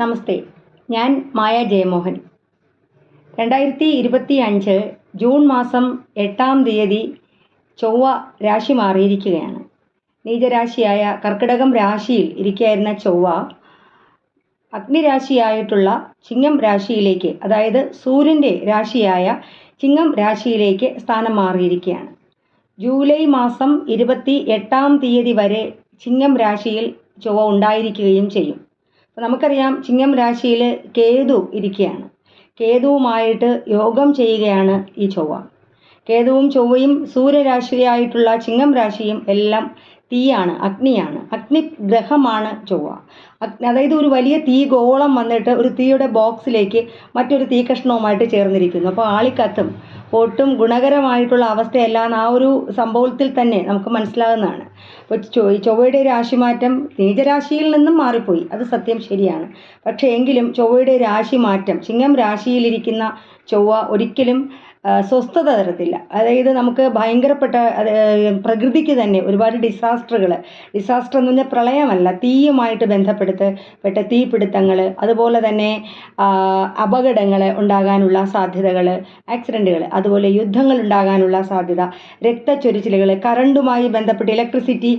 നമസ്തേ ഞാൻ മായ ജയമോഹൻ. രണ്ടായിരത്തി ഇരുപത്തി അഞ്ച് ജൂൺ മാസം എട്ടാം തീയതി ചൊവ്വ രാശി മാറിയിരിക്കുകയാണ്. നീചരാശിയായ കർക്കിടകം രാശിയിൽ ഇരിക്കുകയായിരുന്ന ചൊവ്വ അഗ്നിരാശിയായിട്ടുള്ള ചിങ്ങം രാശിയിലേക്ക് അതായത് സൂര്യന്റെ രാശിയായ ചിങ്ങം രാശിയിലേക്ക് സ്ഥാനം മാറിയിരിക്കുകയാണ്. ജൂലൈ മാസം ഇരുപത്തി എട്ടാം തീയതി വരെ ചിങ്ങം രാശിയിൽ ചൊവ്വ ഉണ്ടായിരിക്കുകയും ചെയ്യും. അപ്പോൾ നമുക്കറിയാം ചിങ്ങം രാശിയിൽ കേതു ഇരിക്കുകയാണ്. കേതുവുമായിട്ട് യോഗം ചെയ്യുകയാണ് ഈ ചൊവ്വ. കേതുവും ചൊവ്വയും സൂര്യരാശിയായിട്ടുള്ള ചിങ്ങം രാശിയും എല്ലാം തീയാണ് അഗ്നിയാണ്. അഗ്നി ഗ്രഹമാണ് ചൊവ്വ. അഗ്നി അതായത് ഒരു വലിയ തീ ഗോളം വന്നിട്ട് ഒരു തീയുടെ ബോക്സിലേക്ക് മറ്റൊരു തീ കഷ്ണവുമായിട്ട് ചേർന്നിരിക്കുന്നു. അപ്പോൾ ആളിക്കത്തും ഒട്ടും ഗുണകരമായിട്ടുള്ള അവസ്ഥയല്ല എന്ന് ആ ഒരു സംഭവത്തിൽ തന്നെ നമുക്ക് മനസ്സിലാകുന്നതാണ് അപ്പോൾ ചൊവ്വയുടെ രാശിമാറ്റം നീചരാശിയിൽ നിന്നും മാറിപ്പോയി. അത് സത്യം ശരിയാണ്. പക്ഷേ എങ്കിലും ചൊവ്വയുടെ രാശിമാറ്റം ചിങ്ങം രാശിയിലിരിക്കുന്ന ചൊവ്വ ഒരിക്കലും സ്വസ്ഥത തരത്തില്ല. അതായത് നമുക്ക് ഭയങ്കരപ്പെട്ട പ്രകൃതിക്ക് തന്നെ ഒരുപാട് ഡിസാസ്റ്ററുകൾ ഡിസാസ്റ്റർ എന്ന് പറഞ്ഞാൽ പ്രളയമല്ല തീയുമായിട്ട് ബന്ധപ്പെടുത്ത് പെട്ട തീപിടുത്തങ്ങൾ അതുപോലെ തന്നെ അപകടങ്ങൾ ഉണ്ടാകാനുള്ള സാധ്യതകൾ ആക്സിഡന്റുകൾ അതുപോലെ യുദ്ധങ്ങൾ ഉണ്ടാകാനുള്ള സാധ്യത രക്തച്ചൊരിച്ചിലുകൾ കറണ്ടുമായി ബന്ധപ്പെട്ട് ഇലക്ട്രിസിറ്റി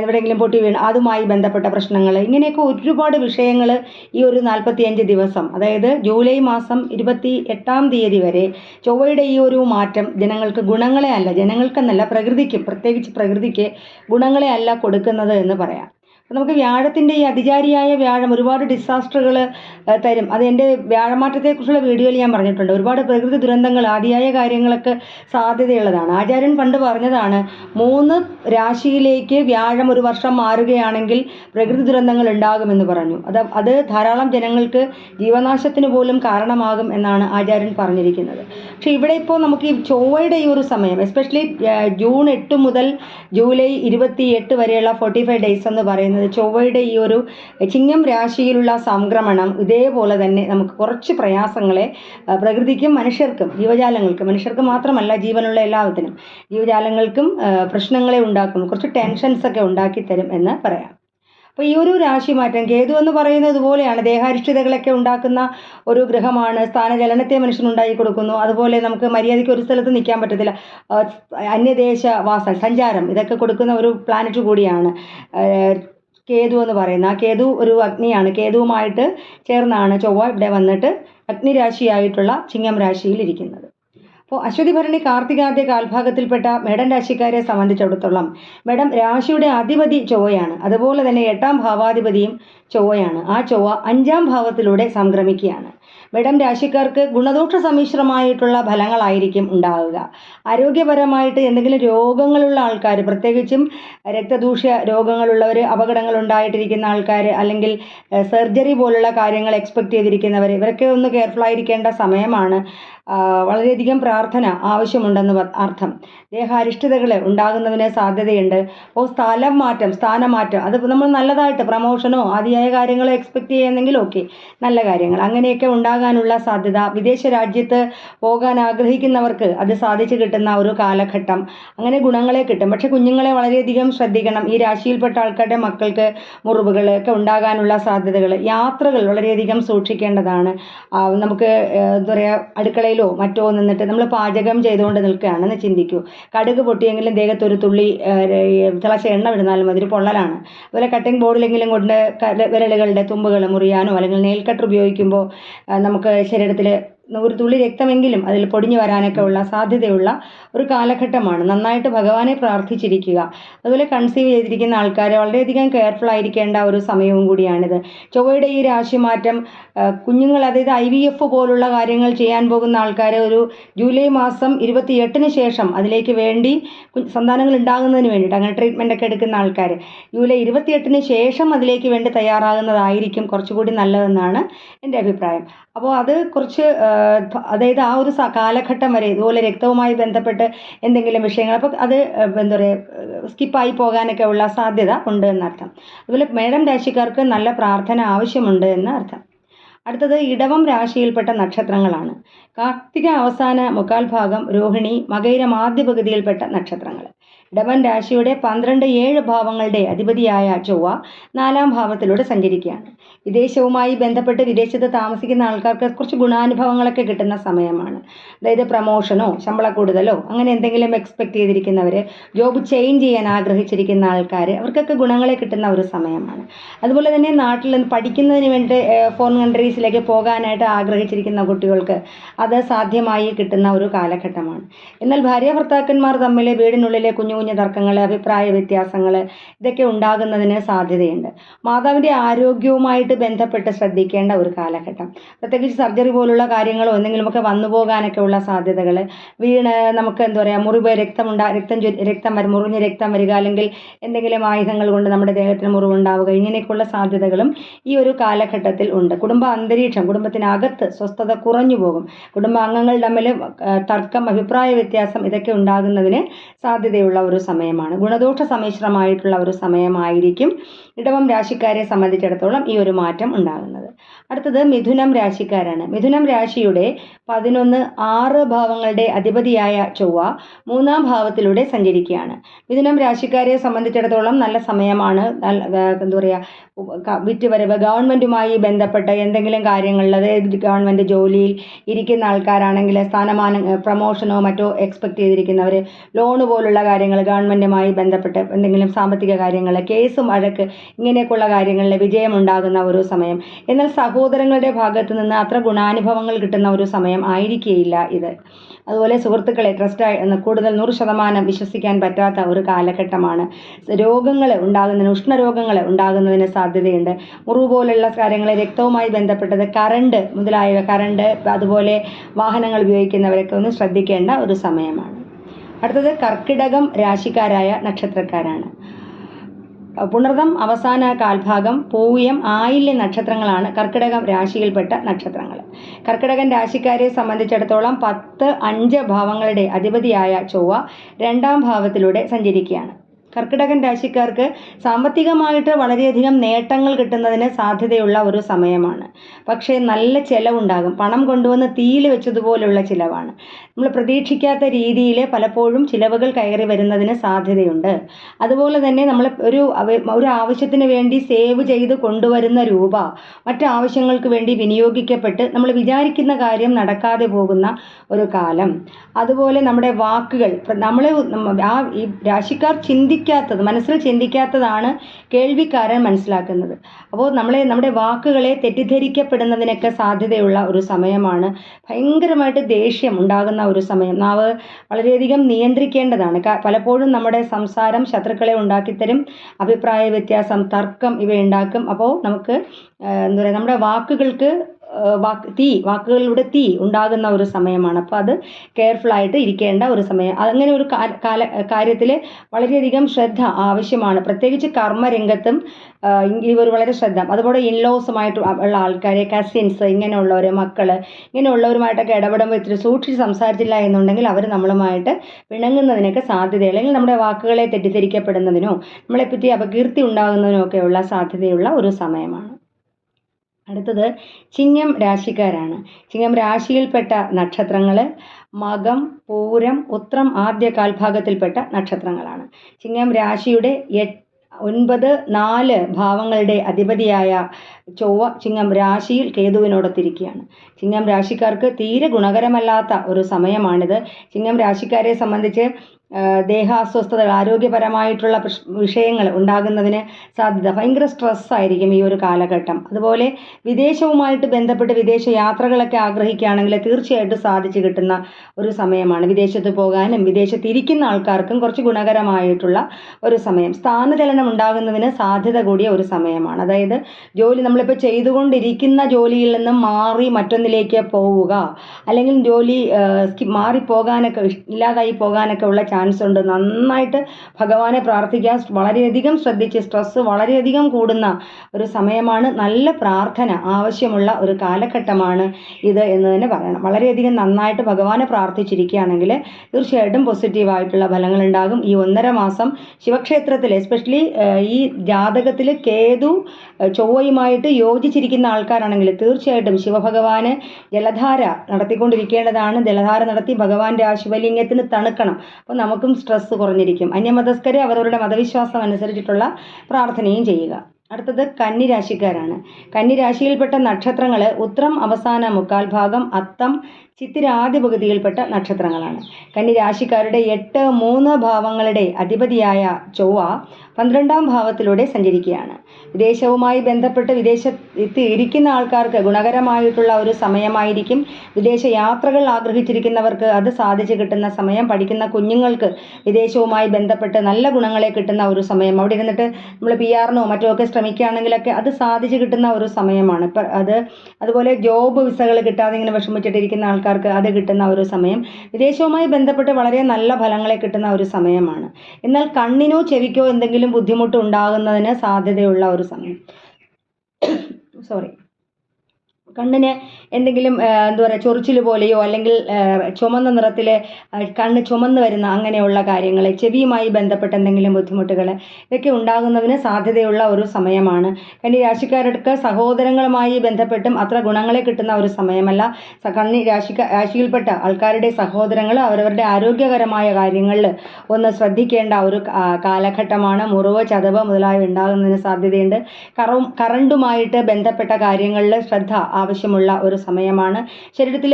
എവിടെയെങ്കിലും പൊട്ടി വീണ് അതുമായി ബന്ധപ്പെട്ട പ്രശ്നങ്ങൾ ഇങ്ങനെയൊക്കെ ഒരുപാട് വിഷയങ്ങൾ ഈ ഒരു നാൽപ്പത്തിയഞ്ച് ദിവസം അതായത് ജൂലൈ മാസം ഇരുപത്തി എട്ടാം തീയതി വരെ ചൊവ്വയുടെ ഈ ഒരു മാറ്റം ജനങ്ങൾക്ക് ഗുണങ്ങളെ അല്ല ജനങ്ങൾക്കെന്നല്ല പ്രകൃതിക്ക് പ്രത്യേകിച്ച് പ്രകൃതിക്ക് ഗുണങ്ങളെ അല്ല കൊടുക്കുന്നത് എന്ന് പറയാം. നമുക്ക് വ്യാഴത്തിന്റെ ഈ അതിചാരിയായ വ്യാഴം ഒരുപാട് ഡിസാസ്റ്ററുകൾ തരും. അത് എന്റെ വ്യാഴമാറ്റത്തെക്കുറിച്ചുള്ള വീഡിയോയിൽ ഞാൻ പറഞ്ഞിട്ടുണ്ട്. ഒരുപാട് പ്രകൃതി ദുരന്തങ്ങൾ ആദിയായ കാര്യങ്ങളൊക്കെ സാധ്യതയുള്ളതാണ്. ആചാര്യൻ പണ്ട് പറഞ്ഞതാണ് മൂന്ന് രാശിയിലേക്ക് വ്യാഴം ഒരു വർഷം മാറുകയാണെങ്കിൽ പ്രകൃതി ദുരന്തങ്ങൾ ഉണ്ടാകുമെന്ന് പറഞ്ഞു. അത് അത് ധാരാളം ജനങ്ങൾക്ക് ജീവനാശത്തിന് പോലും കാരണമാകും എന്നാണ് ആചാര്യൻ പറഞ്ഞിരിക്കുന്നത്. പക്ഷേ ഇവിടെ ഇപ്പോൾ നമുക്ക് ഈ ചൊവ്വയുടെ ഈ ഒരു സമയം എസ്പെഷ്യലി ജൂൺ എട്ട് മുതൽ ജൂലൈ ഇരുപത്തി എട്ട് വരെയുള്ള ഫോർട്ടി ഫൈവ് ഡേയ്സ് എന്ന് പറയുന്നത് ചൊവ്വയുടെ ഈ ഒരു ചിങ്ങം രാശിയിലുള്ള സംക്രമണം ഇതേപോലെ തന്നെ നമുക്ക് കുറച്ച് പ്രയാസങ്ങളെ പ്രകൃതിക്കും മനുഷ്യർക്കും ജീവജാലങ്ങൾക്കും മനുഷ്യർക്ക് മാത്രമല്ല ജീവനുള്ള എല്ലാത്തിനും ജീവജാലങ്ങൾക്കും പ്രശ്നങ്ങളെ ഉണ്ടാക്കും കുറച്ച് ടെൻഷൻസ് ഒക്കെ ഉണ്ടാക്കി തരും എന്ന് പറയാം. അപ്പോൾ ഈ ഒരു രാശിമാറ്റം കേതു എന്ന് പറയുന്നത് ഇതുപോലെയാണ് ദേഹാരിഷ്ഠിതകളൊക്കെ ഉണ്ടാക്കുന്ന ഒരു ഗ്രഹമാണ്. സ്ഥാനചലനത്തെ മനുഷ്യനുണ്ടാക്കി കൊടുക്കുന്നു. അതുപോലെ നമുക്ക് മര്യാദയ്ക്ക് ഒരു സ്ഥലത്ത് നിൽക്കാൻ പറ്റത്തില്ല. അന്യദേശ വാസ സഞ്ചാരം ഇതൊക്കെ കൊടുക്കുന്ന ഒരു പ്ലാനറ്റ് കൂടിയാണ്. കേതു എന്ന് പറയുന്ന ആ കേതു ഒരു അഗ്നിയാണ്. കേതുവുമായിട്ട് ചേർന്നാണ് ചൊവ്വ ഇവിടെ വന്നിട്ട് അഗ്നിരാശിയായിട്ടുള്ള ചിങ്ങം രാശിയിൽ ഇരിക്കുന്നത്. അപ്പോൾ അശ്വതി ഭരണി കാർത്തികാദ്യ കാൽഭാഗത്തിൽപ്പെട്ട മേടൻ രാശിക്കാരെ സംബന്ധിച്ചിടത്തോളം മേടം രാശിയുടെ അധിപതി ചൊവ്വയാണ്. അതുപോലെ തന്നെ എട്ടാം ഭാവാധിപതിയും ചൊവ്വയാണ്. ആ ചൊവ്വ അഞ്ചാം ഭാവത്തിലൂടെ സംക്രമിക്കുകയാണ്. മേടം രാശിക്കാർക്ക് ഗുണദോഷ സമ്മിശ്രമായിട്ടുള്ള ഫലങ്ങളായിരിക്കും ഉണ്ടാവുക. ആരോഗ്യപരമായിട്ട് എന്തെങ്കിലും രോഗങ്ങളുള്ള ആൾക്കാർ പ്രത്യേകിച്ചും രക്തദൂഷ്യ രോഗങ്ങളുള്ളവർ അപകടങ്ങൾ ഉണ്ടായിട്ടിരിക്കുന്ന ആൾക്കാർ അല്ലെങ്കിൽ സർജറി പോലുള്ള കാര്യങ്ങൾ എക്സ്പെക്റ്റ് ചെയ്തിരിക്കുന്നവർ ഇവരൊക്കെ ഒന്ന് കെയർഫുൾ ആയിരിക്കേണ്ട സമയമാണ്. വളരെയധികം പ്രാർത്ഥന ആവശ്യമുണ്ടെന്ന് അർത്ഥം. ദേഹാരിഷ്ടതകളെ ഉണ്ടാകുന്നതിന് സാധ്യതയുണ്ട്. അപ്പോൾ സ്ഥലം മാറ്റം സ്ഥാനമാറ്റം അത് നമ്മൾ നല്ലതായിട്ട് പ്രമോഷനോ ആദ്യമായ കാര്യങ്ങളോ എക്സ്പെക്റ്റ് ചെയ്യുന്നെങ്കിൽ ഓക്കെ നല്ല കാര്യങ്ങൾ. അങ്ങനെയൊക്കെ ഉണ്ടാകാനുള്ള സാധ്യത വിദേശ രാജ്യത്ത് പോകാൻ ആഗ്രഹിക്കുന്നവർക്ക് അത് സാധിച്ചു കിട്ടുന്ന ഒരു കാലഘട്ടം. അങ്ങനെ ഗുണങ്ങളെ കിട്ടും. പക്ഷെ കുഞ്ഞുങ്ങളെ വളരെയധികം ശ്രദ്ധിക്കണം. ഈ രാശിയിൽപ്പെട്ട ആൾക്കാരുടെ മക്കൾക്ക് മുറിവുകൾ ഒക്കെ ഉണ്ടാകാനുള്ള സാധ്യതകൾ യാത്രകൾ വളരെയധികം സൂക്ഷിക്കേണ്ടതാണ്. നമുക്ക് എന്താ പറയുക അടുക്കളയിൽ അടുപ്പിലോ മറ്റോ നിന്നിട്ട് നമ്മൾ പാചകം ചെയ്തുകൊണ്ട് നിൽക്കുകയാണെന്ന് ചിന്തിക്കൂ. കടുക് പൊട്ടിയെങ്കിലും ദേഹത്ത് ഒരു തുള്ളി തിളച്ച എണ്ണ വിടുന്നാലും മതി ഒരു പൊള്ളലാണ്. അതുപോലെ കട്ടിംഗ് ബോർഡിലെങ്കിലും കൊണ്ട് വിരലുകളുടെ തുമ്പുകൾ മുറിയാനോ അല്ലെങ്കിൽ നെയിൽ കട്ടർ ഉപയോഗിക്കുമ്പോൾ നമുക്ക് ശരീരത്തിൽ ഒരു തുള്ളി രക്തമെങ്കിലും അതിൽ പൊടിഞ്ഞു വരാനൊക്കെ ഉള്ള സാധ്യതയുള്ള ഒരു കാലഘട്ടമാണ്. നന്നായിട്ട് ഭഗവാനെ പ്രാർത്ഥിച്ചിരിക്കുക. അതുപോലെ കൺസീവ് ചെയ്തിരിക്കുന്ന ആൾക്കാർ വളരെയധികം കെയർഫുൾ ആയിരിക്കേണ്ട ഒരു സമയവും കൂടിയാണിത്. ചൊവ്വയുടെ ഈ രാശിമാറ്റം കുഞ്ഞുങ്ങൾ അതായത് ഐ വി എഫ് പോലുള്ള കാര്യങ്ങൾ ചെയ്യാൻ പോകുന്ന ആൾക്കാർ ഒരു ജൂലൈ മാസം ഇരുപത്തി എട്ടിന് ശേഷം അതിലേക്ക് വേണ്ടി സന്താനങ്ങൾ ഉണ്ടാകുന്നതിന് വേണ്ടിയിട്ട് അങ്ങനെ ട്രീറ്റ്മെന്റ് ഒക്കെ എടുക്കുന്ന ആൾക്കാർ ജൂലൈ ഇരുപത്തിയെട്ടിന് ശേഷം അതിലേക്ക് വേണ്ടി തയ്യാറാകുന്നതായിരിക്കും കുറച്ചുകൂടി നല്ലതെന്നാണ് എന്റെ അഭിപ്രായം. അപ്പോൾ അത് കുറച്ച് അതായത് ആ ഒരു കാലഘട്ടം വരെ ഇതുപോലെ രക്തവുമായി ബന്ധപ്പെട്ട് എന്തെങ്കിലും വിഷയങ്ങൾ അപ്പോൾ അത് എന്താ പറയുക സ്കിപ്പായി പോകാനൊക്കെ ഉള്ള സാധ്യത ഉണ്ട് എന്നർത്ഥം. അതുപോലെ മേടം രാശിക്കാർക്ക് നല്ല പ്രാർത്ഥന ആവശ്യമുണ്ട് എന്ന് അർത്ഥം അടുത്തത് ഇടവം രാശിയിൽപ്പെട്ട നക്ഷത്രങ്ങളാണ്. കാർത്തിക അവസാന മുക്കാൽ ഭാഗം രോഹിണി മകയിരം ആദ്യ പകുതിയിൽപ്പെട്ട നക്ഷത്രങ്ങൾ ഇടവൻ രാശിയുടെ പന്ത്രണ്ട് ഏഴ് ഭാവങ്ങളുടെ അധിപതിയായ ചൊവ്വ നാലാം ഭാവത്തിലൂടെ സഞ്ചരിക്കുകയാണ്. വിദേശവുമായി ബന്ധപ്പെട്ട് വിദേശത്ത് താമസിക്കുന്ന ആൾക്കാർക്ക് കുറച്ച് ഗുണാനുഭവങ്ങളൊക്കെ കിട്ടുന്ന സമയമാണ്. അതായത് പ്രമോഷനോ ശമ്പള കൂടുതലോ അങ്ങനെ എന്തെങ്കിലും എക്സ്പെക്ട് ചെയ്തിരിക്കുന്നവർ ജോബ് ചേഞ്ച് ചെയ്യാൻ ആഗ്രഹിച്ചിരിക്കുന്ന ആൾക്കാർ അവർക്കൊക്കെ ഗുണങ്ങളെ കിട്ടുന്ന ഒരു സമയമാണ്. അതുപോലെ തന്നെ നാട്ടിൽ നിന്ന് പഠിക്കുന്നതിന് വേണ്ടി ഫോൺ കൺട്രീസിലേക്ക് പോകാനായിട്ട് ആഗ്രഹിച്ചിരിക്കുന്ന കുട്ടികൾക്ക് അത് സാധ്യമായി കിട്ടുന്ന ഒരു കാലഘട്ടമാണ്. എന്നാൽ ഭാര്യ ഭർത്താക്കന്മാർ തമ്മിൽ വീടിനുള്ളിലെ കുഞ്ഞു കുഞ്ഞു തർക്കങ്ങൾ അഭിപ്രായ വ്യത്യാസങ്ങൾ ഇതൊക്കെ ഉണ്ടാകുന്നതിന് സാധ്യതയുണ്ട്. മാതാവിന്റെ ആരോഗ്യവുമായിട്ട് ബന്ധപ്പെട്ട് ശ്രദ്ധിക്കേണ്ട ഒരു കാലഘട്ടം. പ്രത്യേകിച്ച് സർജറി പോലുള്ള കാര്യങ്ങളോ എന്തെങ്കിലുമൊക്കെ വന്നു പോകാനൊക്കെ ഉള്ള സാധ്യതകൾ വീണ് നമുക്ക് എന്താ പറയുക മുറിവ് രക്തമുണ്ടാ രക്തം രക്തം വരും മുറിഞ്ഞ് രക്തം വരിക അല്ലെങ്കിൽ എന്തെങ്കിലും ആയുധങ്ങൾ കൊണ്ട് നമ്മുടെ ദേഹത്തിന് മുറിവുണ്ടാവുക ഇങ്ങനെയൊക്കെയുള്ള സാധ്യതകളും ഈ ഒരു കാലഘട്ടത്തിൽ ഉണ്ട്. കുടുംബ അന്തരീക്ഷം കുടുംബത്തിനകത്ത് സ്വസ്ഥത കുറഞ്ഞു പോകും. കുടുംബാംഗങ്ങൾ തമ്മിൽ തർക്കം അഭിപ്രായ വ്യത്യാസം ഇതൊക്കെ ഉണ്ടാകുന്നതിന് സാധ്യതയുള്ള ഒരു സമയമാണ്. ഗുണദോഷ സമ്മിശ്രമായിട്ടുള്ള ഒരു സമയമായിരിക്കും ഇടവം രാശിക്കാരെ സംബന്ധിച്ചിടത്തോളം ഈ ഒരു മാറ്റം ഉണ്ടാകുന്നത്. അടുത്തത് മിഥുനം രാശിക്കാരാണ്. മിഥുനം രാശിയുടെ പതിനൊന്ന് ആറ് ഭാവങ്ങളുടെ അധിപതിയായ ചൊവ്വ മൂന്നാം ഭാവത്തിലൂടെ സഞ്ചരിക്കുകയാണ്. മിഥുനം രാശിക്കാരെ സംബന്ധിച്ചിടത്തോളം നല്ല സമയമാണ്. എന്താ പറയുക വിറ്റുവരവ് ഗവൺമെന്റുമായി ബന്ധപ്പെട്ട എന്തെങ്കിലും കാര്യങ്ങളിൽ അതായത് ഗവൺമെന്റ് ജോലിയിൽ ഇരിക്കുന്ന ആൾക്കാരാണെങ്കിൽ സ്ഥാനമാനം പ്രമോഷനോ മറ്റോ എക്സ്പെക്ട് ചെയ്തിരിക്കുന്നവർ ലോണ് പോലുള്ള കാര്യങ്ങൾ ഗവൺമെന്റുമായി ബന്ധപ്പെട്ട് എന്തെങ്കിലും സാമ്പത്തിക കാര്യങ്ങൾ കേസും വഴക്ക് ഇങ്ങനെയൊക്കെയുള്ള കാര്യങ്ങളിൽ വിജയമുണ്ടാകുന്ന ഒരു സമയം. എന്നാൽ സഹോദരങ്ങളുടെ ഭാഗത്ത് നിന്ന് അത്ര ഗുണാനുഭവങ്ങൾ കിട്ടുന്ന ഒരു സമയം ആയിരിക്കുകയില്ല ഇത്. അതുപോലെ സുഹൃത്തുക്കളെ ട്രസ്റ്റ് കൂടുതൽ നൂറ് ശതമാനം വിശ്വസിക്കാൻ പറ്റാത്ത ഒരു കാലഘട്ടമാണ്. രോഗങ്ങൾ ഉണ്ടാകുന്നതിന് ഉഷ്ണരോഗങ്ങൾ ഉണ്ടാകുന്നതിന് സാധ്യതയുണ്ട്. മുറിവ് പോലുള്ള കാര്യങ്ങൾ രക്തവുമായി ബന്ധപ്പെട്ടത് കറണ്ട് മുതലായവ കറണ്ട് അതുപോലെ വാഹനങ്ങൾ ഉപയോഗിക്കുന്നവരൊക്കെ ഒന്ന് ശ്രദ്ധിക്കേണ്ട ഒരു സമയമാണ്. അടുത്തത് കർക്കിടകം രാശിക്കാരായ നക്ഷത്രക്കാരാണ്. പുണർദം അവസാന കാൽഭാഗം പൂയം ആയില്യ നക്ഷത്രങ്ങളാണ് കർക്കിടകം രാശിയിൽപ്പെട്ട നക്ഷത്രങ്ങൾ. കർക്കിടകൻ രാശിക്കാരെ സംബന്ധിച്ചിടത്തോളം പത്ത് അഞ്ച് ഭാവങ്ങളുടെ അധിപതിയായ ചൊവ്വ രണ്ടാം ഭാവത്തിലൂടെ സഞ്ചരിക്കുകയാണ്. കർക്കിടകൻ രാശിക്കാർക്ക് സാമ്പത്തികമായിട്ട് വളരെയധികം നേട്ടങ്ങൾ കിട്ടുന്നതിന് സാധ്യതയുള്ള ഒരു സമയമാണ്. പക്ഷേ നല്ല ചിലവുണ്ടാകും. പണം കൊണ്ടുവന്ന് തീയിൽ വെച്ചതുപോലുള്ള ചിലവാണ്. നമ്മൾ പ്രതീക്ഷിക്കാത്ത രീതിയിൽ പലപ്പോഴും ചിലവുകൾ കയറി വരുന്നതിന് സാധ്യതയുണ്ട്. അതുപോലെ തന്നെ നമ്മൾ ഒരു ഒരു ആവശ്യത്തിന് വേണ്ടി സേവ് ചെയ്ത് കൊണ്ടുവരുന്ന രൂപ മറ്റു ആവശ്യങ്ങൾക്ക് വേണ്ടി വിനിയോഗിക്കപ്പെട്ട് നമ്മൾ വിചാരിക്കുന്ന കാര്യം നടക്കാതെ പോകുന്ന ഒരു കാലം. അതുപോലെ നമ്മുടെ വാക്കുകൾ നമ്മളെ ആ ഈ രാശിക്കാർ ചിന്തിക്കാത്തത് മനസ്സിൽ ചിന്തിക്കാത്തതാണ് കേൾവിക്കാരൻ മനസ്സിലാക്കുന്നത്. അപ്പോൾ നമ്മളെ നമ്മുടെ വാക്കുകളെ തെറ്റിദ്ധരിക്കപ്പെടുന്നതിനൊക്കെ സാധ്യതയുള്ള ഒരു സമയമാണ്. ഭയങ്കരമായിട്ട് ദേഷ്യം ഉണ്ടാകുന്ന ഒരു സമയം. നാവ് വളരെയധികം നിയന്ത്രിക്കേണ്ടതാണ്. പലപ്പോഴും നമ്മുടെ സംസാരം ശത്രുക്കളെ ഉണ്ടാക്കിത്തരും അഭിപ്രായ വ്യത്യാസം തർക്കം ഇവയുണ്ടാക്കും. അപ്പോൾ നമുക്ക് എന്താ പറയുക നമ്മുടെ വാക്കുകൾക്ക് വാക്ക് തീ വാക്കുകളിലൂടെ തീ ഉണ്ടാകുന്ന ഒരു സമയമാണ്. അപ്പോൾ അത് കെയർഫുൾ ആയിട്ട് ഇരിക്കേണ്ട ഒരു സമയം. അങ്ങനെ ഒരു കാല കാര്യത്തിൽ വളരെയധികം ശ്രദ്ധ ആവശ്യമാണ്. പ്രത്യേകിച്ച് കർമ്മരംഗത്തും രംഗത്തും ഈ വളരെ ശ്രദ്ധ. അതുപോലെ ഇൻലോസുമായിട്ട് ഉള്ള ആൾക്കാരെ കസിൻസ് ഇങ്ങനെയുള്ളവർ മക്കൾ ഇങ്ങനെയുള്ളവരുമായിട്ടൊക്കെ ഇടപെടുമ്പോൾ ഇത്തിരി സൂക്ഷിച്ച് സംസാരിച്ചില്ല എന്നുണ്ടെങ്കിൽ അവർ നമ്മളുമായിട്ട് പിണങ്ങുന്നതിനൊക്കെ സാധ്യത അല്ലെങ്കിൽ നമ്മുടെ വാക്കുകളെ തെറ്റിദ്ധരിക്കപ്പെടുന്നതിനോ നമ്മളെപ്പറ്റി അപകീർത്തി ഉണ്ടാകുന്നതിനോ ഒക്കെയുള്ള സാധ്യതയുള്ള ഒരു സമയമാണ്. അടുത്തത് ചിങ്ങം രാശിക്കാരാണ്. ചിങ്ങം രാശിയിൽപ്പെട്ട നക്ഷത്രങ്ങൾ മകം പൂരം ഉത്രം ആദ്യ കാൽഭാഗത്തിൽപ്പെട്ട നക്ഷത്രങ്ങളാണ്. ചിങ്ങം രാശിയുടെ എട്ട് ഒൻപത് നാല് ഭാവങ്ങളുടെ അധിപതിയായ ചൊവ്വ ചിങ്ങം രാശിയിൽ കേതുവിനോടൊത്തിരിക്കുകയാണ്. ചിങ്ങം രാശിക്കാർക്ക് തീരെ ഗുണകരമല്ലാത്ത ഒരു സമയമാണിത്. ചിങ്ങം രാശിക്കാരെ സംബന്ധിച്ച് ദേഹാസ്വസ്ഥതകൾ ആരോഗ്യപരമായിട്ടുള്ള പ്രശ് വിഷയങ്ങൾ ഉണ്ടാകുന്നതിന് സാധ്യത. ഭയങ്കര സ്ട്രെസ്സായിരിക്കും ഈ ഒരു കാലഘട്ടം. അതുപോലെ വിദേശവുമായിട്ട് ബന്ധപ്പെട്ട് വിദേശ യാത്രകളൊക്കെ ആഗ്രഹിക്കുകയാണെങ്കിൽ തീർച്ചയായിട്ടും സാധിച്ചു കിട്ടുന്ന ഒരു സമയമാണ്. വിദേശത്ത് പോകാനും വിദേശത്ത് ഇരിക്കുന്ന ആൾക്കാർക്കും കുറച്ച് ഗുണകരമായിട്ടുള്ള ഒരു സമയം. സ്ഥാനചലനം ഉണ്ടാകുന്നതിന് സാധ്യത കൂടിയ ഒരു സമയമാണ്. അതായത് ജോലി നമ്മളിപ്പോൾ ചെയ്തുകൊണ്ടിരിക്കുന്ന ജോലിയിൽ നിന്നും മാറി മറ്റൊന്നിലേക്ക് പോവുക അല്ലെങ്കിൽ ജോലി മാറിപ്പോകാനൊക്കെ ഇല്ലാതായി പോകാനൊക്കെ ഉള്ള ചാൻസ് ഉണ്ട് നന്നായിട്ട് ഭഗവാനെ പ്രാർത്ഥിക്കാൻ വളരെയധികം ശ്രദ്ധിച്ച് സ്ട്രെസ്സ് വളരെയധികം കൂടുന്ന ഒരു സമയമാണ്. നല്ല പ്രാർത്ഥന ആവശ്യമുള്ള ഒരു കാലഘട്ടമാണ് ഇത് എന്ന് തന്നെ പറയണം. വളരെയധികം നന്നായിട്ട് ഭഗവാനെ പ്രാർത്ഥിച്ചിരിക്കുകയാണെങ്കിൽ തീർച്ചയായിട്ടും പോസിറ്റീവായിട്ടുള്ള ഫലങ്ങൾ ഉണ്ടാകും ഈ ഒന്നര മാസം ശിവക്ഷേത്രത്തിൽ എസ്പെഷ്യലി ഈ ജാതകത്തിൽ കേതു ചൊവ്വയുമായിട്ട് യോജിച്ചിരിക്കുന്ന ആൾക്കാരാണെങ്കിൽ തീർച്ചയായിട്ടും ശിവഭഗവാന് ജലധാര നടത്തിക്കൊണ്ടിരിക്കേണ്ടതാണ്. ജലധാര നടത്തി ഭഗവാന്റെ ആ ശിവലിംഗത്തിന് തണുക്കണം. അപ്പോൾ നമുക്കും സ്ട്രെസ്സ് കുറഞ്ഞിരിക്കും. അന്യമതസ്കരെ അവരവരുടെ മതവിശ്വാസം അനുസരിച്ചിട്ടുള്ള പ്രാർത്ഥനയും ചെയ്യുക. അടുത്തത് കന്നി കന്നിരാശിയിൽപ്പെട്ട കന്നി രാശിയിൽപ്പെട്ട നക്ഷത്രങ്ങൾ ഉത്രം അവസാന മുക്കാൽ ഭാഗം അത്തം ചിത്തിര ആദ്യ പകുതിയിൽപ്പെട്ട നക്ഷത്രങ്ങളാണ്. കന്നിരാശിക്കാരുടെ എട്ട് മൂന്ന് ഭാവങ്ങളുടെ അധിപതിയായ ചൊവ്വ പന്ത്രണ്ടാം ഭാവത്തിലൂടെ സഞ്ചരിക്കുകയാണ്. വിദേശവുമായി ബന്ധപ്പെട്ട് വിദേശത്ത് ഇരിക്കുന്ന ആൾക്കാർക്ക് ഗുണകരമായിട്ടുള്ള ഒരു സമയമായിരിക്കും. വിദേശ യാത്രകൾ ആഗ്രഹിച്ചിരിക്കുന്നവർക്ക് അത് സാധിച്ചു കിട്ടുന്ന സമയം. പഠിക്കുന്ന കുഞ്ഞുങ്ങൾക്ക് വിദേശവുമായി ബന്ധപ്പെട്ട് നല്ല ഗുണങ്ങളെ കിട്ടുന്ന ഒരു സമയം. അവിടെ ഇരുന്നിട്ട് നമ്മൾ പി ആറിനോ മറ്റോ ഒക്കെ ശ്രമിക്കുകയാണെങ്കിലൊക്കെ അത് സാധിച്ചു കിട്ടുന്ന ഒരു സമയമാണ്. ഇപ്പം അത് അതുപോലെ ജോബ് വിസകൾ കിട്ടാതെ ഇങ്ങനെ വിഷമിച്ചിട്ടിരിക്കുന്ന ആൾക്കാർക്ക് അത് കിട്ടുന്ന ഒരു സമയം. വിദേശവുമായി ബന്ധപ്പെട്ട് വളരെ നല്ല ഫലങ്ങളെ കിട്ടുന്ന ഒരു സമയമാണ്. എന്നാൽ കണ്ണിനോ ചെവിക്കോ എന്തെങ്കിലും ബുദ്ധിമുട്ട് ഉണ്ടാകുന്നതിന് സാധ്യതയുള്ള ഒരു സമയം. സോറി കണ്ണിന് എന്തെങ്കിലും എന്താ പറയുക ചൊറിച്ചിൽ പോലെയോ അല്ലെങ്കിൽ ചുമന്ന നിറത്തിൽ കണ്ണ് ചുമന്ന് വരുന്ന അങ്ങനെയുള്ള കാര്യങ്ങൾ ചെവിയുമായി ബന്ധപ്പെട്ട എന്തെങ്കിലും ബുദ്ധിമുട്ടുകൾ ഇതൊക്കെ ഉണ്ടാകുന്നതിന് സാധ്യതയുള്ള ഒരു സമയമാണ്. കന്നി രാശിക്കാർക്ക് സഹോദരങ്ങളുമായി ബന്ധപ്പെട്ടും അത്ര ഗുണങ്ങളെ കിട്ടുന്ന ഒരു സമയമല്ല. കന്നി രാശിക്ക രാശിയിൽപ്പെട്ട ആൾക്കാരുടെ സഹോദരങ്ങൾ അവരവരുടെ ആരോഗ്യകരമായ കാര്യങ്ങളിൽ ഒന്ന് ശ്രദ്ധിക്കേണ്ട ഒരു കാലഘട്ടമാണ്. മുറിവ് ചതവ് മുതലായവ ഉണ്ടാകുന്നതിന് സാധ്യതയുണ്ട്. കറവും കറണ്ടുമായിട്ട് ബന്ധപ്പെട്ട കാര്യങ്ങളിൽ ശ്രദ്ധ ആവശ്യമുള്ള ഒരു സമയമാണ്. ശരീരത്തിൽ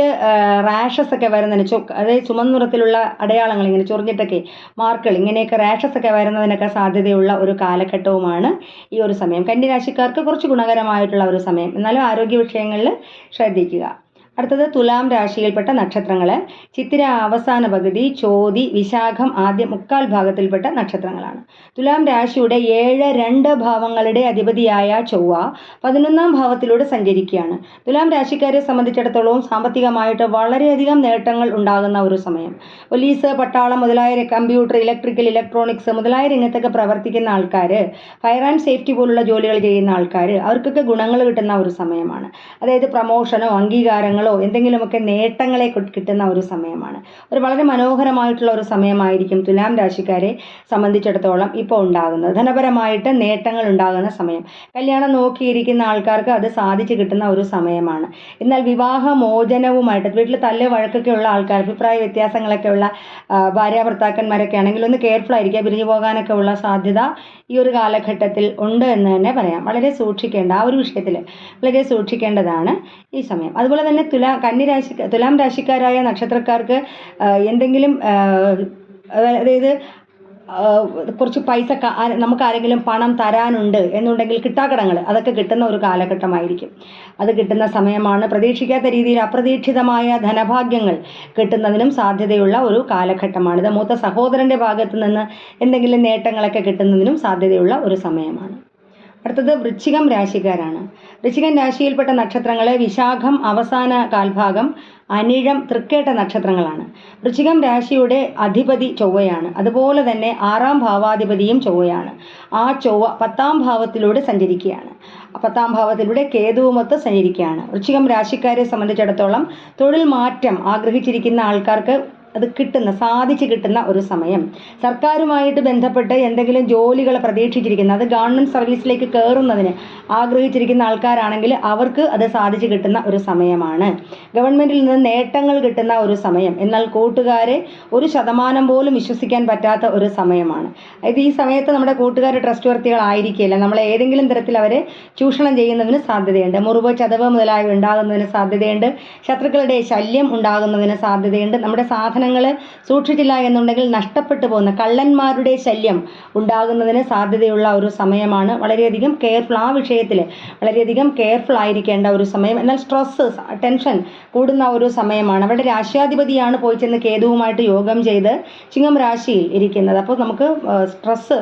റാഷസ് ഒക്കെ വരുന്നതിന് ചൊ അതായത് ചുമന്ന നിറത്തിലുള്ള അടയാളങ്ങൾ ഇങ്ങനെ ചൊറിഞ്ഞിട്ടൊക്കെ മാർക്കുകൾ ഇങ്ങനെയൊക്കെ റാഷസ് ഒക്കെ വരുന്നതിനൊക്കെ സാധ്യതയുള്ള ഒരു കാലഘട്ടവുമാണ് ഈ ഒരു സമയം. കന്യരാശിക്കാർക്ക് കുറച്ച് ഗുണകരമായിട്ടുള്ള ഒരു സമയം. എന്നാലും ആരോഗ്യ വിഷയങ്ങളിൽ ശ്രദ്ധിക്കുക. അടുത്തത് തുലാം രാശിയിൽപ്പെട്ട നക്ഷത്രങ്ങൾ ചിത്തിര അവസാന പകുതി ചോതി വിശാഖം ആദ്യ മുക്കാൽ ഭാഗത്തിൽപ്പെട്ട നക്ഷത്രങ്ങളാണ്. തുലാം രാശിയുടെ ഏഴ് രണ്ട് ഭാവങ്ങളുടെ അധിപതിയായ ചൊവ്വ പതിനൊന്നാം ഭാവത്തിലൂടെ സഞ്ചരിക്കുകയാണ്. തുലാം രാശിക്കാരെ സംബന്ധിച്ചിടത്തോളം സാമ്പത്തികമായിട്ട് വളരെയധികം നേട്ടങ്ങൾ ഉണ്ടാകുന്ന ഒരു സമയം. പോലീസ് പട്ടാളം മുതലായ കമ്പ്യൂട്ടർ ഇലക്ട്രിക്കൽ ഇലക്ട്രോണിക്സ് മുതലായ രംഗത്തൊക്കെ പ്രവർത്തിക്കുന്ന ആൾക്കാർ ഫയർ ആൻഡ് സേഫ്റ്റി പോലുള്ള ജോലികൾ ചെയ്യുന്ന ആൾക്കാർ അവർക്കൊക്കെ ഗുണങ്ങൾ കിട്ടുന്ന ഒരു സമയമാണ്. അതായത് പ്രമോഷനോ അംഗീകാരങ്ങളോ എന്തെങ്കിലുമൊക്കെ നേട്ടങ്ങളെ കിട്ടുന്ന ഒരു സമയമാണ്. ഒരു വളരെ മനോഹരമായിട്ടുള്ള ഒരു സമയമായിരിക്കും തുലാം രാശിക്കാരെ സംബന്ധിച്ചിടത്തോളം ഇപ്പോൾ ഉണ്ടാകുന്നത്. ധനപരമായിട്ട് നേട്ടങ്ങൾ ഉണ്ടാകുന്ന സമയം. കല്യാണം നോക്കിയിരിക്കുന്ന ആൾക്കാർക്ക് അത് സാധിച്ചു കിട്ടുന്ന ഒരു സമയമാണ്. എന്നാൽ വിവാഹ മോചനവുമായിട്ട് വീട്ടിൽ തല്ല് വഴക്കൊക്കെ ഉള്ള ആൾക്കാർ അഭിപ്രായ വ്യത്യാസങ്ങളൊക്കെ ഉള്ള ഭാര്യ ഭർത്താക്കന്മാരൊക്കെ ആണെങ്കിൽ ഒന്ന് കെയർഫുൾ ആയിരിക്കുക പിരിഞ്ഞു പോകാനൊക്കെ ഉള്ള സാധ്യത ഈ ഒരു കാലഘട്ടത്തിൽ ഉണ്ട് എന്ന് തന്നെ പറയാം. വളരെ സൂക്ഷിക്കേണ്ട ആ ഒരു വിഷയത്തിൽ വളരെ സൂക്ഷിക്കേണ്ടതാണ് ഈ സമയം. അതുപോലെ തന്നെ തുലാ കന്നി രാശി തുലാം രാശിക്കാരായ നക്ഷത്രക്കാർക്ക് എന്തെങ്കിലും അതായത് കുറച്ച് പൈസ നമുക്ക് ആരെങ്കിലും പണം തരാനുണ്ട് എന്നുണ്ടെങ്കിൽ കിട്ടാക്കടങ്ങൾ അതൊക്കെ കിട്ടുന്ന ഒരു കാലഘട്ടമായിരിക്കും. അത് കിട്ടുന്ന സമയമാണ്. പ്രതീക്ഷിക്കാത്ത രീതിയിൽ അപ്രതീക്ഷിതമായ ധനഭാഗ്യങ്ങൾ കിട്ടുന്നതിനും സാധ്യതയുള്ള ഒരു കാലഘട്ടമാണിത്. മൂത്ത സഹോദരന്റെ ഭാഗത്തു നിന്ന് എന്തെങ്കിലും നേട്ടങ്ങളൊക്കെ കിട്ടുന്നതിനും സാധ്യതയുള്ള ഒരു സമയമാണ്. അടുത്തത് വൃശ്ചികം രാശിക്കാരാണ്. വൃശ്ചികം രാശിയിൽപ്പെട്ട നക്ഷത്രങ്ങളെ വിശാഖം അവസാന കാൽഭാഗം അനിഴം തൃക്കേട്ട നക്ഷത്രങ്ങളാണ്. വൃശ്ചികം രാശിയുടെ അധിപതി ചൊവ്വയാണ്. അതുപോലെ തന്നെ ആറാം ഭാവാധിപതിയും ചൊവ്വയാണ്. ആ ചൊവ്വ പത്താം ഭാവത്തിലൂടെ സഞ്ചരിക്കുകയാണ്. പത്താം ഭാവത്തിലൂടെ കേതുവുമൊത്ത് സഞ്ചരിക്കുകയാണ്. വൃശ്ചികം രാശിക്കാരെ സംബന്ധിച്ചിടത്തോളം തൊഴിൽ മാറ്റം ആഗ്രഹിച്ചിരിക്കുന്ന ആൾക്കാർക്ക് അത് കിട്ടുന്ന സാധിച്ചു കിട്ടുന്ന ഒരു സമയം. സർക്കാരുമായിട്ട് ബന്ധപ്പെട്ട് എന്തെങ്കിലും ജോലികൾ പ്രതീക്ഷിച്ചിരിക്കുന്ന അത് ഗവൺമെന്റ് സർവീസിലേക്ക് കയറുന്നതിന് ആഗ്രഹിച്ചിരിക്കുന്ന ആൾക്കാരാണെങ്കിൽ അവർക്ക് അത് സാധിച്ചു കിട്ടുന്ന ഒരു സമയമാണ്. ഗവൺമെന്റിൽ നിന്ന് നേട്ടങ്ങൾ കിട്ടുന്ന ഒരു സമയം. എന്നാൽ കൂട്ടുകാരെ ഒരു ശതമാനം പോലും വിശ്വസിക്കാൻ പറ്റാത്ത ഒരു സമയമാണ്. അതായത് ഈ സമയത്ത് നമ്മുടെ കൂട്ടുകാർ ട്രസ്റ്റ് വർത്തികളായിരിക്കില്ല നമ്മളെ ഏതെങ്കിലും തരത്തിൽ അവരെ ചൂഷണം ചെയ്യുന്നതിന് സാധ്യതയുണ്ട്. മുറിവ് ചതവ് മുതലായവ ഉണ്ടാകുന്നതിന് സാധ്യതയുണ്ട്. ശത്രുക്കളുടെ ശല്യം ഉണ്ടാകുന്നതിന് സാധ്യതയുണ്ട്. നമ്മുടെ സാധനങ്ങൾ സൂക്ഷിച്ചില്ല എന്നുണ്ടെങ്കിൽ നഷ്ടപ്പെട്ടു പോകുന്ന കള്ളന്മാരുടെ ശല്യം ഉണ്ടാകുന്നതിന് സാധ്യതയുള്ള ഒരു സമയമാണ്. വളരെയധികം കെയർഫുൾ ആ വിഷയത്തിൽ വളരെയധികം കെയർഫുൾ ആയിരിക്കേണ്ട ഒരു സമയം. എന്നാൽ സ്ട്രെസ്സ് ടെൻഷൻ കൂടുന്ന ഒരു സമയമാണ്. അവിടെ രാശ്യാധിപതിയാണ് പോയി ചെന്ന് കേതുവുമായിട്ട് യോഗം ചെയ്ത് ചിങ്ങം രാശിയിൽ ഇരിക്കുന്നത്. അപ്പോൾ നമുക്ക് സ്ട്രെസ്സ്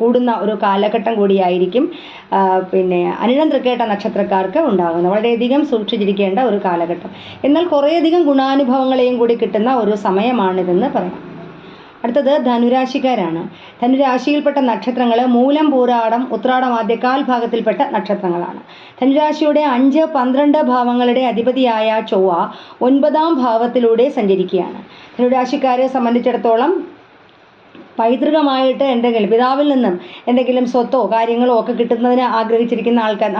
കൂടുന്ന ഒരു കാലഘട്ടം കൂടിയായിരിക്കും പിന്നെ അനിഴം തൃക്കേട്ട നക്ഷത്രക്കാർക്ക് ഉണ്ടാകുന്നത്. വളരെയധികം സൂക്ഷിച്ചിരിക്കേണ്ട ഒരു കാലഘട്ടം. എന്നാൽ കുറേയധികം ഗുണാനുഭവങ്ങളെയും കൂടി കിട്ടുന്ന ഒരു സമയമാണിതെന്ന് പറയാം. അടുത്തത് ധനുരാശിക്കാരാണ്. ധനുരാശിയിൽപ്പെട്ട നക്ഷത്രങ്ങൾ മൂലം പൂരാടം ഉത്രാടം ആദ്യ ഭാഗത്തിൽപ്പെട്ട നക്ഷത്രങ്ങളാണ്. ധനുരാശിയുടെ അഞ്ച് പന്ത്രണ്ട് ഭാവങ്ങളുടെ അധിപതിയായ ചൊവ്വ ഒൻപതാം ഭാവത്തിലൂടെ സഞ്ചരിക്കുകയാണ്. ധനുരാശിക്കാരെ സംബന്ധിച്ചിടത്തോളം പൈതൃകമായിട്ട് എന്തെങ്കിലും പിതാവിൽ നിന്നും എന്തെങ്കിലും സ്വത്തോ കാര്യങ്ങളോ ഒക്കെ കിട്ടുന്നതിന് ആഗ്രഹിച്ചിരിക്കുന്ന ആൾക്കാർ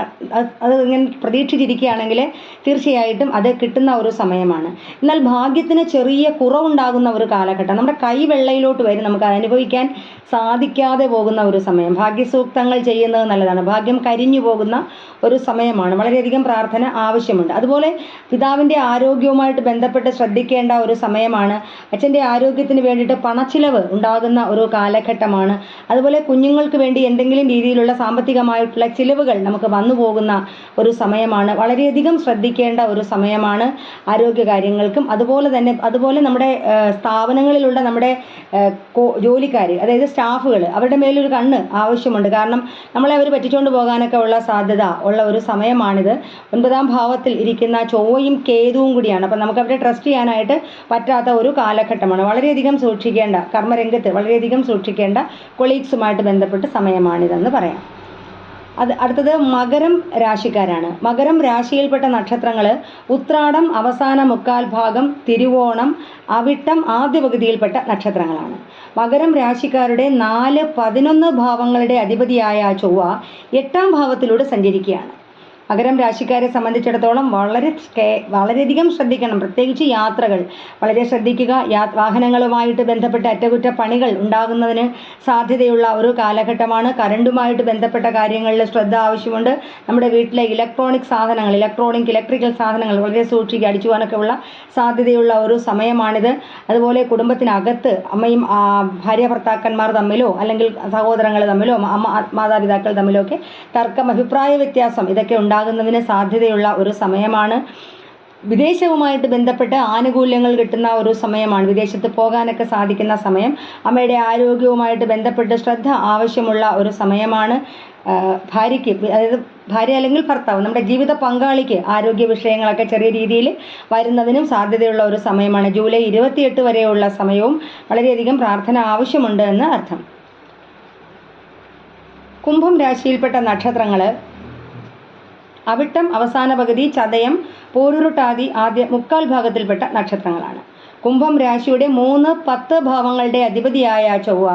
അത് ഇങ്ങനെ പ്രതീക്ഷിച്ചിരിക്കുകയാണെങ്കിൽ തീർച്ചയായിട്ടും അത് കിട്ടുന്ന ഒരു സമയമാണ്. എന്നാൽ ഭാഗ്യത്തിന് ചെറിയ കുറവുണ്ടാകുന്ന ഒരു കാലഘട്ടം നമ്മുടെ കൈ വെള്ളയിലോട്ട് വരും നമുക്ക് അനുഭവിക്കാൻ സാധിക്കാതെ പോകുന്ന ഒരു സമയം. ഭാഗ്യസൂക്തങ്ങൾ ചെയ്യുന്നത് നല്ലതാണ്. ഭാഗ്യം കരിഞ്ഞു പോകുന്ന ഒരു സമയമാണ്. വളരെയധികം പ്രാർത്ഥന ആവശ്യമുണ്ട്. അതുപോലെ പിതാവിന്റെ ആരോഗ്യവുമായിട്ട് ബന്ധപ്പെട്ട് ശ്രദ്ധിക്കേണ്ട ഒരു സമയമാണ്. അച്ഛന്റെ ആരോഗ്യത്തിന് വേണ്ടിയിട്ട് പണച്ചിലവ് ഉണ്ടാകുന്ന ഒരു കാലഘട്ടമാണ്. അതുപോലെ കുഞ്ഞുങ്ങൾക്ക് വേണ്ടി എന്തെങ്കിലും രീതിയിലുള്ള സാമ്പത്തികമായിട്ടുള്ള ചിലവുകൾ നമുക്ക് വന്നു പോകുന്ന ഒരു സമയമാണ്. വളരെയധികം ശ്രദ്ധിക്കേണ്ട ഒരു സമയമാണ് ആരോഗ്യ കാര്യങ്ങൾക്കും. അതുപോലെ തന്നെ അതുപോലെ നമ്മുടെ സ്ഥാപനങ്ങളിലുള്ള നമ്മുടെ ജോലിക്കാർ അതായത് സ്റ്റാഫുകൾ അവരുടെ മേലൊരു കണ്ണ് ആവശ്യമുണ്ട്. കാരണം നമ്മളെ അവർ പറ്റിച്ചുകൊണ്ട് പോകാനൊക്കെ ഉള്ള സാധ്യത ഉള്ള ഒരു സമയമാണിത്. ഒൻപതാം ഭാവത്തിൽ ഇരിക്കുന്ന ചൊവ്വയും കേതുവും കൂടിയാണ്. അപ്പം നമുക്ക് അവരെ ട്രസ്റ്റ് ചെയ്യാനായിട്ട് പറ്റാത്ത ഒരു കാലഘട്ടമാണ്. വളരെയധികം സൂക്ഷിക്കേണ്ട കർമ്മരംഗത്ത് വളരെയധികം സൂക്ഷിക്കേണ്ട കൊളീഗ്സുമായിട്ട് ബന്ധപ്പെട്ട് സമയമാണിതെന്ന് പറയാം. അത് അടുത്തത് മകരം രാശിക്കാരാണ്. മകരം രാശിയിൽപ്പെട്ട നക്ഷത്രങ്ങൾ ഉത്രാടം അവസാന മുക്കാൽ ഭാഗം തിരുവോണം അവിട്ടം ആദ്യ പകുതിയിൽപ്പെട്ട നക്ഷത്രങ്ങളാണ്. മകരം രാശിക്കാരുടെ നാല് പതിനൊന്ന് ഭാവങ്ങളുടെ അധിപതിയായ ചൊവ്വ എട്ടാം ഭാവത്തിലൂടെ സഞ്ചരിക്കുകയാണ്. മകരം രാശിക്കാരെ സംബന്ധിച്ചിടത്തോളം വളരെ വളരെയധികം ശ്രദ്ധിക്കണം. പ്രത്യേകിച്ച് യാത്രകൾ. വളരെ ശ്രദ്ധിക്കുക. വാഹനങ്ങളുമായിട്ട് ബന്ധപ്പെട്ട അറ്റകുറ്റപ്പണികൾ ഉണ്ടാകുന്നതിന് സാധ്യതയുള്ള ഒരു കാലഘട്ടമാണ്. കറണ്ടുമായിട്ട് ബന്ധപ്പെട്ട കാര്യങ്ങളിൽ ശ്രദ്ധ ആവശ്യമുണ്ട്. നമ്മുടെ വീട്ടിലെ ഇലക്ട്രോണിക് സാധനങ്ങൾ ഇലക്ട്രോണിക് ഇലക്ട്രിക്കൽ സാധനങ്ങൾ വളരെ സൂക്ഷിക്കുക അടിച്ചു പോകാനൊക്കെയുള്ള സാധ്യതയുള്ള ഒരു സമയമാണിത്. അതുപോലെ കുടുംബത്തിനകത്ത് അമ്മയും ഭാര്യ ഭർത്താക്കന്മാർ തമ്മിലോ അല്ലെങ്കിൽ സഹോദരങ്ങൾ തമ്മിലോ അമ്മ മാതാപിതാക്കൾ തമ്മിലോ ഒക്കെ തർക്കം അഭിപ്രായ വ്യത്യാസം ഇതൊക്കെ ഉണ്ടാകുന്നതിന് സാധ്യതയുള്ള ഒരു സമയമാണ്. വിദേശവുമായിട്ട് ബന്ധപ്പെട്ട് ആനുകൂല്യങ്ങൾ കിട്ടുന്ന ഒരു സമയമാണ്. വിദേശത്ത് പോകാനൊക്കെ സാധിക്കുന്ന സമയം. അമ്മയുടെ ആരോഗ്യവുമായിട്ട് ബന്ധപ്പെട്ട് ശ്രദ്ധ ആവശ്യമുള്ള ഒരു സമയമാണ്. ഭാര്യയ്ക്ക് അതായത് ഭാര്യ അല്ലെങ്കിൽ ഭർത്താവ് നമ്മുടെ ജീവിത പങ്കാളിക്ക് ആരോഗ്യ വിഷയങ്ങളൊക്കെ ചെറിയ രീതിയിൽ വരുന്നതിനും സാധ്യതയുള്ള ഒരു സമയമാണ്. ജൂലൈ ഇരുപത്തിയെട്ട് വരെയുള്ള സമയവും വളരെയധികം പ്രാർത്ഥന ആവശ്യമുണ്ട് എന്ന് അർത്ഥം. കുംഭം രാശിയിൽപ്പെട്ട നക്ഷത്രങ്ങൾ അവിട്ടം അവസാന പകുതി ചതയം പോരുരുട്ടാതി ആദ്യ മുക്കാൽ ഭാഗത്തിൽപ്പെട്ട നക്ഷത്രങ്ങളാണ്. കുംഭം രാശിയുടെ മൂന്ന് പത്ത് ഭാവങ്ങളുടെ അധിപതിയായ ചൊവ്വ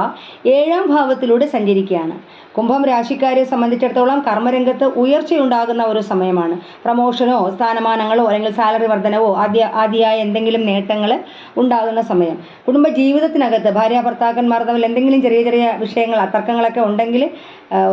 ഏഴാം ഭാവത്തിലൂടെ സഞ്ചരിക്കുകയാണ്. കുംഭം രാശിക്കാരെ സംബന്ധിച്ചിടത്തോളം കർമ്മരംഗത്ത് ഉയർച്ചയുണ്ടാകുന്ന ഒരു സമയമാണ്. പ്രമോഷനോ സ്ഥാനമാനങ്ങളോ അല്ലെങ്കിൽ സാലറി വർധനവോ ആദ്യ ആദ്യമായ എന്തെങ്കിലും നേട്ടങ്ങൾ ഉണ്ടാകുന്ന സമയം. കുടുംബ ജീവിതത്തിനകത്ത് ഭാര്യ ഭർത്താക്കന്മാർ തമ്മിൽ എന്തെങ്കിലും ചെറിയ ചെറിയ വിഷയങ്ങൾ തർക്കങ്ങളൊക്കെ ഉണ്ടെങ്കിൽ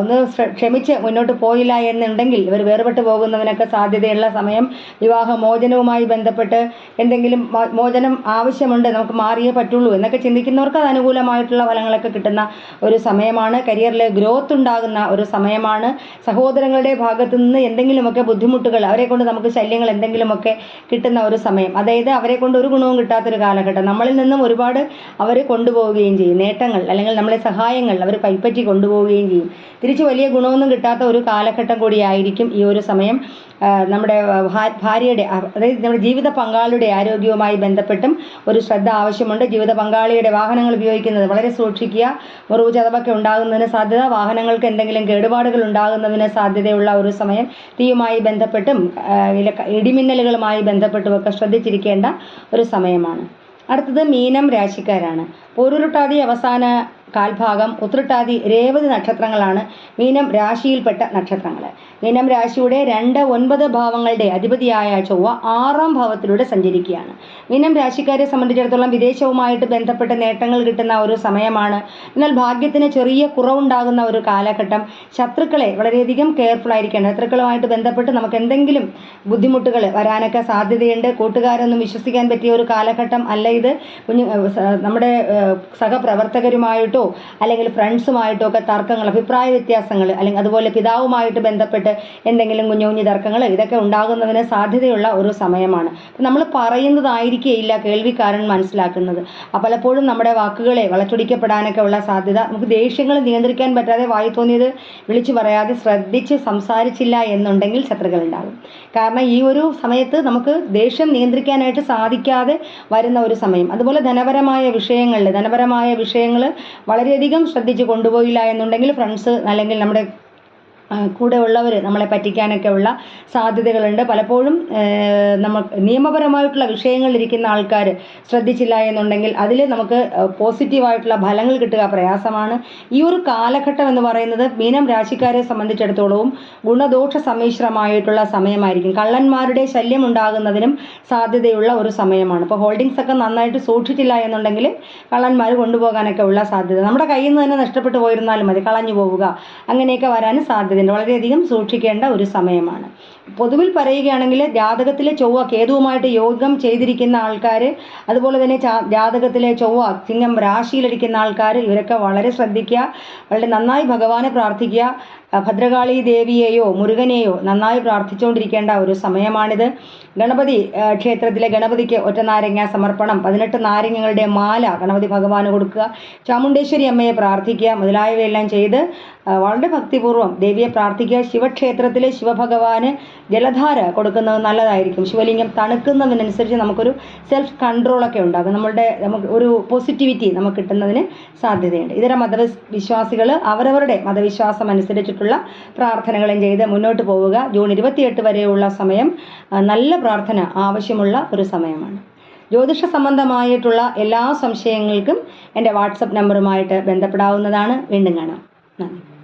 ഒന്ന് ക്ഷമിച്ച് മുന്നോട്ട് പോയില്ല എന്നുണ്ടെങ്കിൽ ഇവർ വേർപെട്ട് പോകുന്നതിനൊക്കെ സാധ്യതയുള്ള സമയം വിവാഹ മോചനവുമായി ബന്ധപ്പെട്ട് എന്തെങ്കിലും മോചനം ആവശ്യമുണ്ട് നമുക്ക് മാറിയേ പറ്റുള്ളൂ എന്നൊക്കെ ചിന്തിക്കുന്നവർക്ക് അത് അനുകൂലമായിട്ടുള്ള ഫലങ്ങളൊക്കെ കിട്ടുന്ന ഒരു സമയമാണ്. കരിയറിലെ ഗ്രോത്ത് ഉണ്ടാകുന്ന ഒരു സമയമാണ്. സഹോദരങ്ങളുടെ ഭാഗത്തു നിന്ന് എന്തെങ്കിലുമൊക്കെ ബുദ്ധിമുട്ടുകൾ അവരെ കൊണ്ട് നമുക്ക് ശല്യങ്ങൾ എന്തെങ്കിലുമൊക്കെ കിട്ടുന്ന ഒരു സമയം. അതായത് അവരെ കൊണ്ട് ഒരു ഗുണവും കിട്ടാത്തൊരു കാലഘട്ടം. നമ്മളിൽ നിന്നും ഒരുപാട് അവർ കൊണ്ടുപോവുകയും ചെയ്യും. നേട്ടങ്ങൾ അല്ലെങ്കിൽ നമ്മളെ സഹായങ്ങൾ അവർ കൈപ്പറ്റി കൊണ്ടുപോവുകയും ചെയ്യും. തിരിച്ച് വലിയ ഗുണമൊന്നും കിട്ടാത്ത ഒരു കാലഘട്ടം കൂടിയായിരിക്കും ഈ ഒരു സമയം. നമ്മുടെ ഭാര്യയുടെ അതായത് നമ്മുടെ ജീവിത പങ്കാളിയുടെ ആരോഗ്യവുമായി ബന്ധപ്പെട്ടും ഒരു ശ്രദ്ധ ആവശ്യമുണ്ട്. ജീവിത പങ്കാളിയുടെ വാഹനങ്ങൾ ഉപയോഗിക്കുന്നത് വളരെ സൂക്ഷിക്കുക. മുറിവ് ചതവൊക്കെ ഉണ്ടാകുന്നതിന് സാധ്യത വാഹനങ്ങൾക്ക് എന്തെങ്കിലും കേടുപാടുകൾ ഉണ്ടാകുന്നതിന് സാധ്യതയുള്ള ഒരു സമയം. തീയുമായി ബന്ധപ്പെട്ടും ഇടിമിന്നലുകളുമായി ബന്ധപ്പെട്ടുമൊക്കെ ശ്രദ്ധിച്ചിരിക്കേണ്ട ഒരു സമയമാണ്. അടുത്തത് മീനം രാശിക്കാരാണ്. പോരുരുട്ടാതി അവസാന കാൽഭാഗം ഉത്രട്ടാതി രേവതി നക്ഷത്രങ്ങളാണ് മീനം രാശിയിൽപ്പെട്ട നക്ഷത്രങ്ങൾ മീനം രാശിയുടെ രണ്ട് ഒൻപത് ഭാവങ്ങളുടെ അധിപതിയായ ചൊവ്വ ആറാം ഭാവത്തിലൂടെ സഞ്ചരിക്കുകയാണ്. മീനം രാശിക്കാരെ സംബന്ധിച്ചിടത്തോളം വിദേശവുമായിട്ട് ബന്ധപ്പെട്ട നേട്ടങ്ങൾ കിട്ടുന്ന ഒരു സമയമാണ്. എന്നാൽ ഭാഗ്യത്തിന് ചെറിയ കുറവുണ്ടാകുന്ന ഒരു കാലഘട്ടം. ശത്രുക്കളെ വളരെയധികം കെയർഫുൾ ആയിരിക്കേണ്ട ശത്രുക്കളുമായിട്ട് ബന്ധപ്പെട്ട് നമുക്ക് എന്തെങ്കിലും ബുദ്ധിമുട്ടുകൾ വരാനൊക്കെ സാധ്യതയുണ്ട്. കൂട്ടുകാരൊന്നും വിശ്വസിക്കാൻ പറ്റിയ ഒരു കാലഘട്ടം അല്ല ഇത്. കുഞ്ഞു നമ്മുടെ ഏഹ് സഹപ്രവർത്തകരുമായിട്ടോ അല്ലെങ്കിൽ ഫ്രണ്ട്സുമായിട്ടോ ഒക്കെ തർക്കങ്ങൾ അഭിപ്രായ വ്യത്യാസങ്ങൾ അല്ലെങ്കിൽ അതുപോലെ പിതാവുമായിട്ട് ബന്ധപ്പെട്ട് എന്തെങ്കിലും കുഞ്ഞു കുഞ്ഞു തർക്കങ്ങൾ ഇതൊക്കെ ഉണ്ടാകുന്നതിന് സാധ്യതയുള്ള ഒരു സമയമാണ്. നമ്മൾ പറയുന്നതായിരിക്കേയില്ല കേൾവിക്കാരൻ മനസ്സിലാക്കുന്നത്. പലപ്പോഴും നമ്മുടെ വാക്കുകളെ വളച്ചൊടിക്കപ്പെടാനൊക്കെ ഉള്ള സാധ്യത നമുക്ക് ദേഷ്യങ്ങൾ നിയന്ത്രിക്കാൻ പറ്റാതെ വായി തോന്നിയത് വിളിച്ചു പറയാതെ ശ്രദ്ധിച്ച് സംസാരിച്ചില്ല എന്നുണ്ടെങ്കിൽ ശത്രുക്കൾ ഉണ്ടാകും. കാരണം ഈ ഒരു സമയത്ത് നമുക്ക് ദേഷ്യം നിയന്ത്രിക്കാനായിട്ട് സാധിക്കാതെ വരുന്ന ഒരു സമയം. അതുപോലെ ധനപരമായ വിഷയങ്ങളിൽ ധനപരമായ വിഷയങ്ങൾ വളരെയധികം ശ്രദ്ധിച്ച് കൊണ്ടുപോയില്ല എന്നുണ്ടെങ്കിൽ ഫ്രണ്ട്സ് അല്ലെങ്കിൽ നമ്മുടെ കൂടെ ഉള്ളവർ നമ്മളെ പറ്റിക്കാനൊക്കെ ഉള്ള സാധ്യതകളുണ്ട്. പലപ്പോഴും നമ്മൾ നിയമപരമായിട്ടുള്ള വിഷയങ്ങളിലിരിക്കുന്ന ആൾക്കാർ ശ്രദ്ധിച്ചില്ല എന്നുണ്ടെങ്കിൽ അതിൽ നമുക്ക് പോസിറ്റീവായിട്ടുള്ള ഫലങ്ങൾ കിട്ടുക പ്രയാസമാണ്. ഈ ഒരു കാലഘട്ടം എന്ന് പറയുന്നത് മീനം രാശിക്കാരെ സംബന്ധിച്ചിടത്തോളവും ഗുണദോഷ സമ്മിശ്രമായിട്ടുള്ള സമയമായിരിക്കും. കള്ളന്മാരുടെ ശല്യം ഉണ്ടാകുന്നതിനും സാധ്യതയുള്ള ഒരു സമയമാണ്. അപ്പോൾ ഹോൾഡിങ്സ് ഒക്കെ നന്നായിട്ട് സൂക്ഷിച്ചില്ല എന്നുണ്ടെങ്കിൽ കള്ളന്മാർ കൊണ്ടുപോകാനൊക്കെ ഉള്ള സാധ്യത. നമ്മുടെ കയ്യിൽ നിന്ന് തന്നെ നഷ്ടപ്പെട്ടു പോയിരുന്നാലും മതി. കളഞ്ഞു പോവുക. അങ്ങനെയൊക്കെ വരാനും സാധ്യതയുണ്ട് വളരെയധികം സൂക്ഷിക്കേണ്ട ഒരു സമയമാണ്. പൊതുവിൽ പറയുകയാണെങ്കിൽ ജാതകത്തിലെ ചൊവ്വ കേതുവുമായിട്ട് യോഗം ചെയ്തിരിക്കുന്ന ആൾക്കാർ അതുപോലെ തന്നെ ജാതകത്തിലെ ചൊവ്വ ചിങ്ങം രാശിയിലിരിക്കുന്ന ആൾക്കാർ ഇവരൊക്കെ വളരെ ശ്രദ്ധിക്കുക വളരെ നന്നായി ഭഗവാനെ പ്രാർത്ഥിക്കുക. ഭദ്രകാളി ദേവിയെയോ മുരുകനെയോ നന്നായി പ്രാർത്ഥിച്ചുകൊണ്ടിരിക്കേണ്ട ഒരു സമയമാണിത്. ഗണപതി ക്ഷേത്രത്തിലെ ഗണപതിക്ക് ഒറ്റ നാരങ്ങ സമർപ്പണം പതിനെട്ട് നാരങ്ങകളുടെ മാല ഗണപതി ഭഗവാന് കൊടുക്കുക. ചാമുണ്ടേശ്വരി അമ്മയെ പ്രാർത്ഥിക്കുക മുതലായവയെല്ലാം ചെയ്ത് വളരെ ഭക്തിപൂർവം ദേവിയെ പ്രാർത്ഥിക്കുക. ശിവക്ഷേത്രത്തിലെ ശിവഭഗവാന് ജലധാര കൊടുക്കുന്നത് നല്ലതായിരിക്കും. ശിവലിംഗം തണുക്കുന്നതിനനുസരിച്ച് നമുക്കൊരു സെൽഫ് കൺട്രോളൊക്കെ ഉണ്ടാകും നമ്മളുടെ നമുക്ക് ഒരു പോസിറ്റിവിറ്റി നമുക്ക് കിട്ടുന്നതിന് സാധ്യതയുണ്ട്. ഇതര മതവിശ്വാസികൾ അവരവരുടെ മതവിശ്വാസം അനുസരിച്ചിട്ടുള്ള പ്രാർത്ഥനകളും ചെയ്ത് മുന്നോട്ട് പോവുക. ജൂൺ ഇരുപത്തിയെട്ട് വരെയുള്ള സമയം നല്ല പ്രാർത്ഥന ആവശ്യമുള്ള ഒരു സമയമാണ്. ജ്യോതിഷ സംബന്ധമായിട്ടുള്ള എല്ലാ സംശയങ്ങൾക്കും എന്റെ വാട്സപ്പ് നമ്പറുമായിട്ട് ബന്ധപ്പെടാവുന്നതാണ്. വീണ്ടും കാണാം. നന്ദി.